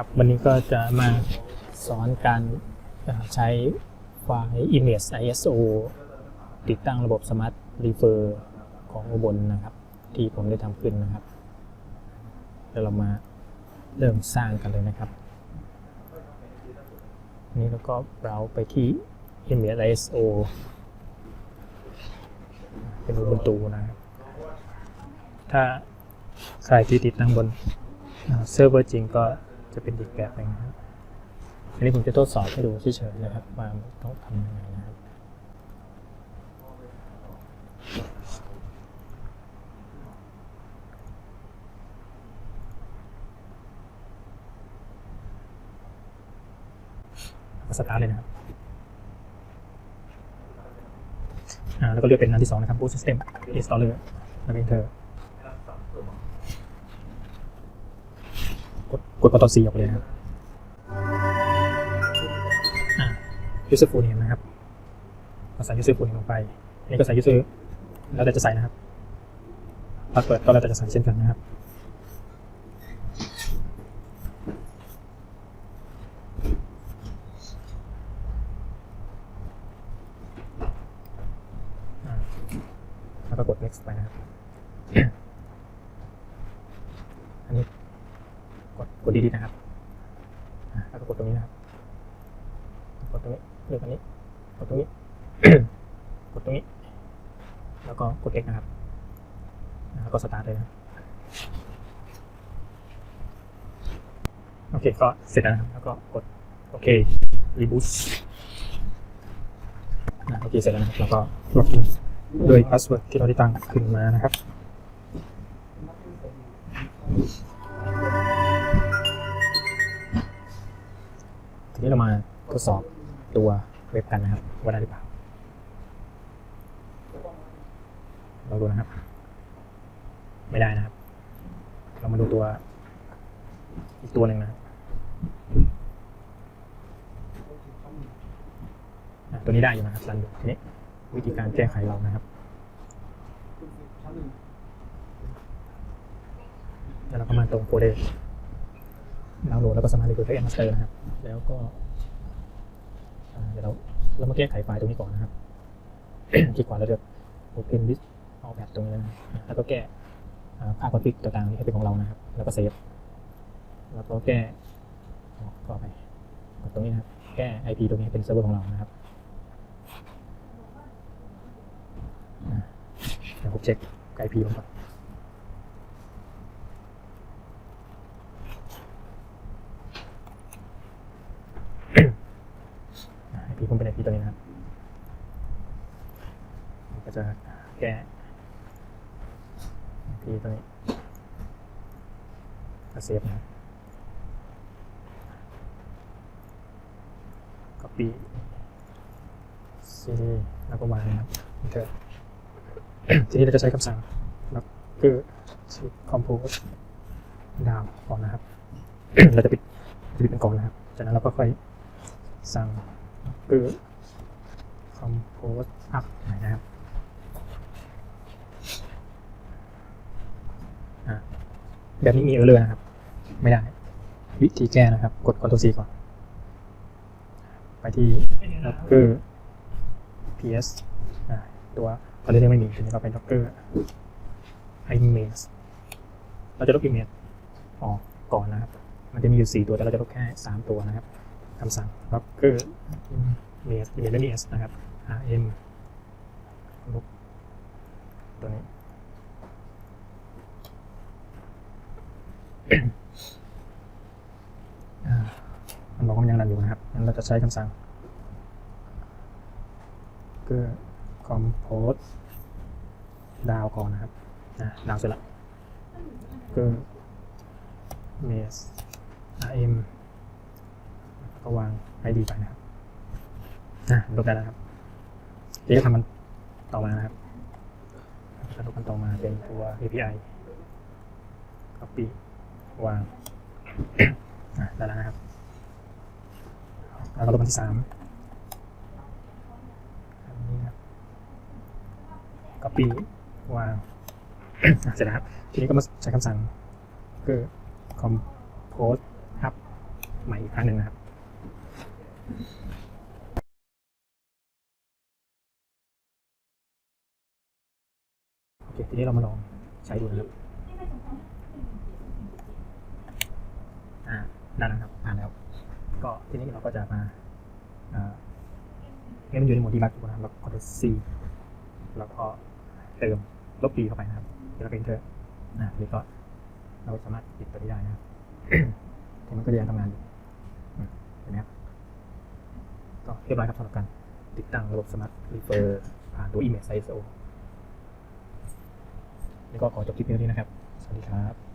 ครับ วันนี้ก็จะมาสอนการใช้ไฟล์ image ISO ติดตั้งระบบ Smart Refer ของอุบลนะครับ ที่ผมได้ทำขึ้นนะครับเดี๋ยวเรามาเริ่มสร้างกันเลยนะครับอันนี้เราก็เราไปที่ image ISO เป็น Ubuntu นะครับ ถ้าใครที่ติดตั้งบนเซิร์ฟเวอร์จริงก็ จะเป็นอีกแบบหนึงนะครับอันนี้ผมจะทดสอบให้ดูเฉยๆนะครับว่าต้องทำยังไงนะครับสตาร์ทเลยนะครับแล้วก็เลือกเป็นอันที่สองนะครับ Boot System Installer แล้วก็ Enter กดกด Ctrl C ออกเลยนะครับอ่า user full name นะครับเราใส่ user full name ลงไปนนี้ก็ใส่ user แล้วแต่จะใส่นะครับ password ก็แล้วแต่จะใส่เช่นกันนะครับ แล้วก็กด next ไปนะครับ อันนี้ กดกดดีๆนะครับอะแล้วก็กดตรงนี้นะครับ กดตรงนี้เลือกอันนี้ กดตรงนี้ กดตรงนี้ แล้ว ก็กด X นะครับแล้วก็สตาร์ทเลยนะโอเคก็เสร็จแล้วนะครับแล้วก็กดโอเครีบูตอะโอเคเสร็จแล้วนะครับแล้วก็ล็อกอินด้วยพาสเวิร์ดที่เราได้ตั้งขึ้นมานะครับทีนี้เรามาทดสอบตัวเว็บกันนะครับว่าได้หรือเปล่า ลองดูนะครับ ไม่ได้นะครับ เรามาดูตัว อีกตัวหนึ่งนะตัวนี้ได้อยู่นะครับรันอยู่ทีนี้วิธีการแก้ไขเรานะครับแล้วเราก็มาตรงโฟลเดดาวน์โหลดแล้วก็สามารถรีเวิร์สแอนมาสเตอร์นะครับ แล้วก็เดี๋ยวเราเรามาแก้ไขไฟล์ตรงนี้ก่อนนะครับ คลิกขวาแล้วเลือก Open with All Path ตรงนี้นะแล้วก็แก้อ่าค่าคอนฟิกต่างๆที่ให้เป็นของเรานะครับ แล้วก็เซฟ แล้วก็แก้อ๋อก็ไปตรงนี้นะครับ แก้ IP ตรงนี้เป็นเซิร์ฟเวอร์ของเรานะครับเดี๋ยวผมเช็ค IP ผมก่อนไอพีผมเป็นไอพีตัวนี้นะครับก็จะแก้ ไอพีตัวนี้ก็เซฟนะครับ copy c แล้วก็วางนะครับ enter ทีนี้เราจะใช้คำสั่งแล้วก็ชื่อ compose ดาวก่อนนะครับ เราจะปิดจะปิดเป็นก่อนนะครับ จากนั้นเราก็ค่อยสั่งคือ compose up นะครับอะ แบบนี้มีเออร์เลยนะครับ ไม่ได้ วิธีแก้นะครับ กด Ctrl C ก่อน ไปที่ Docker ps ตัวตอนนี้ยังไม่มีทีนี้เราไป Docker image เราจะลบ image ออกก่อนนะครับ มันจะมีอยู่ 4 ตัวแต่เราจะลบแค่ 3 ตัวนะครับคำสั่ง Docker image image ไม่มี s นะครับ rm ลบตัวนี้ อ่า มันบอกว่าอยู่นะครับงั้นเราจะใช้คำสั่ง ก็ compose ดาวก่อนนะครับนะดาวเสร็จแล้วก็ mesh rm ก็วาง id ไปนะครับอะลบได้แล้วครับทีนี้ก็ทำมันต่อมานะครับจะลบมันต่อมาเป็นตัว API copy วางได้แล้วนะครับ แล้วก็ลบมันที่สามอันนี้ครับ copy วางเสร็จแล้วครับ ทีนี้ก็มาใช้คำสั่งคือ compose up รั้งหนึ่งนะครับโอเคทีนี้เรามาลองใช้ดูนะครับอ่าได้แล้วครับผ่านแล้ว ก็ทีนี้เราก็จะมาเนี่ยมันอยู่ในโหมดดีบักนะครับแล้ว Ctrl C แล้วก็เติมลบ D เข้าไปนะครับแล้วก็ Enter อ่าทีนี้ก็เราสามารถปิดตัวนี้ได้นะครับทีนี้มันก็จะยังทำงานอยู่เห็นไหมครับก็เรียบร้อยครับสำหรับการติดตั้งระบบ Smart Refer ผ่านตัว Image ISO นี่ก็ขอจบคลิปนี้นะครับ สวัสดีครับ